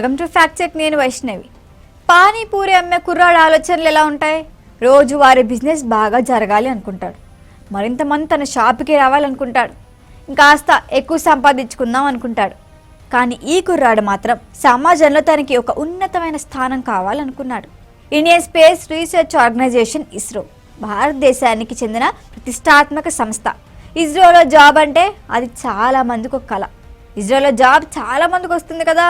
Welcome to fact check నేను వైష్ణవి. పానీపూరి అమ్మే కుర్రాడు ఆలోచనలు ఎలా ఉంటాయి? రోజు వారి బిజినెస్ బాగా జరగాలి అనుకుంటాడు. మరింతమంది తన షాప్కి రావాలనుకుంటాడు. ఇంకాస్త ఎక్కువ సంపాదించుకుందాం అనుకుంటాడు. కానీ ఈ కుర్రాడు మాత్రం సమాజంలో తనకి ఒక ఉన్నతమైన స్థానం కావాలనుకున్నాడు. Indian space research organisation ISRO భారతదేశానికి చెందిన ప్రతిష్టాత్మక సంస్థ. ఇస్రోలో జాబ్ అంటే అది చాలా మందికి ఒక కళ ఇజ్రోలో జాబ్ చాలా మందికి వస్తుంది కదా.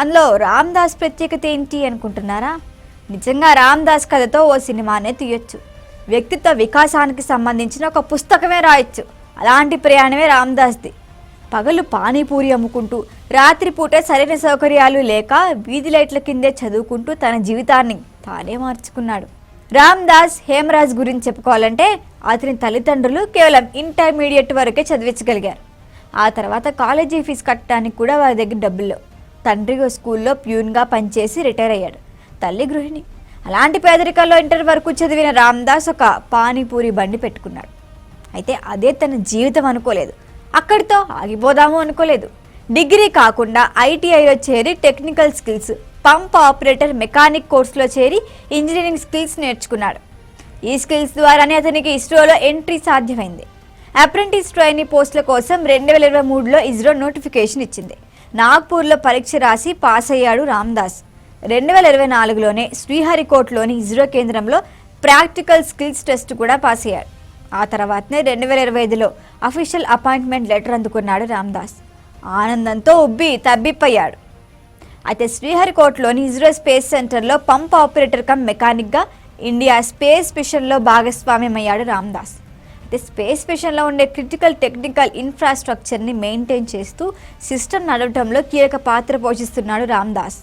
అందులో రామ్ దాస్ ప్రత్యేకత ఏంటి అనుకుంటున్నారా? నిజంగా రామ్ దాస్ కథతో ఓ సినిమానే తీయొచ్చు. వ్యక్తిత్వ వికాసానికి సంబంధించిన ఒక పుస్తకమే రాయొచ్చు. అలాంటి ప్రయాణమే రామ్దాస్ది. పగలు పానీపూరి అమ్ముకుంటూ రాత్రిపూట సరైన సౌకర్యాలు లేక వీధి లైట్ల కిందే చదువుకుంటూ తన జీవితాన్ని తానే మార్చుకున్నాడు. రామ్ దాస్ హేమరాజ్ గురించి చెప్పుకోవాలంటే అతని తల్లిదండ్రులు కేవలం ఇంటర్మీడియట్ వరకే చదివించగలిగారు. ఆ తర్వాత కాలేజీ ఫీజు కట్టడానికి కూడా వారి దగ్గర డబ్బులు తండ్రి ఓ స్కూల్లో ప్యూన్గా పనిచేసి రిటైర్ అయ్యాడు. తల్లి గృహిణి. అలాంటి పేదరికాల్లో ఇంటర్ వరకు చదివిన రామ్దాస్ ఒక పానీపూరి బండి పెట్టుకున్నాడు. అయితే అదే తన జీవితం అనుకోలేదు. అక్కడితో ఆగిపోదాము అనుకోలేదు. డిగ్రీ కాకుండా ఐటీఐలో చేరి technical skills pump operator mechanic కోర్సులో చేరి ఇంజనీరింగ్ స్కిల్స్ నేర్చుకున్నాడు. ఈ స్కిల్స్ ద్వారానే అతనికి ఇస్రోలో ఎంట్రీ సాధ్యమైంది. అప్రెంటిస్ ట్రైనీ పోస్టుల కోసం రెండు వేల ఇరవై మూడులో ఇస్రో నోటిఫికేషన్ ఇచ్చింది. నాగ్పూర్లో పరీక్ష రాసి పాస్ అయ్యాడు రామ్దాస్. రెండు వేల ఇరవై నాలుగులోనే శ్రీహరికోట్లోని ఇస్రో కేంద్రంలో ప్రాక్టికల్ స్కిల్స్ టెస్ట్ కూడా పాస్ అయ్యాడు. ఆ తర్వాతనే రెండు వేల ఇరవై ఐదులో అఫీషియల్ అపాయింట్మెంట్ లెటర్ అందుకున్నాడు రామ్దాస్. ఆనందంతో ఉబ్బి తబ్బిప్పయ్యాడు. అయితే శ్రీహరికోటలోని ఇజ్రో స్పేస్ సెంటర్లో పంప్ ఆపరేటర్ కమ్ మెకానిక్గా ఇండియా స్పేస్ మిషన్లో భాగస్వామ్యమయ్యాడు రామ్దాస్. అయితే స్పేస్ మిషన్లో ఉండే క్రిటికల్ టెక్నికల్ ఇన్ఫ్రాస్ట్రక్చర్ని మెయింటైన్ చేస్తూ సిస్టమ్ నడవటంలో కీలక పాత్ర పోషిస్తున్నాడు రామ్దాస్.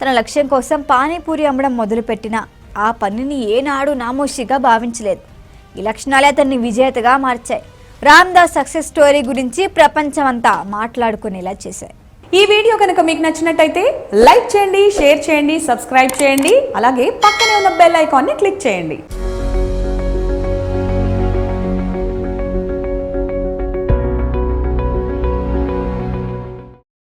తన లక్ష్యం కోసం పానీపూరి అమ్మడం మొదలుపెట్టిన ఆ పనిని ఏనాడు నామోషిగా భావించలేదు. ఈ లక్షణాలే అతన్ని విజేతగా మార్చాయి. రామ్దాస్ సక్సెస్ స్టోరీ గురించి ప్రపంచమంతా మాట్లాడుకునేలా చేశాయి. ఈ వీడియో కనుక మీకు నచ్చినట్టయితే లైక్ చేయండి షేర్ చేయండి సబ్స్క్రైబ్ చేయండి అలాగే పక్కనే ఉన్న బెల్ ఐకాన్ని క్లిక్ చేయండి.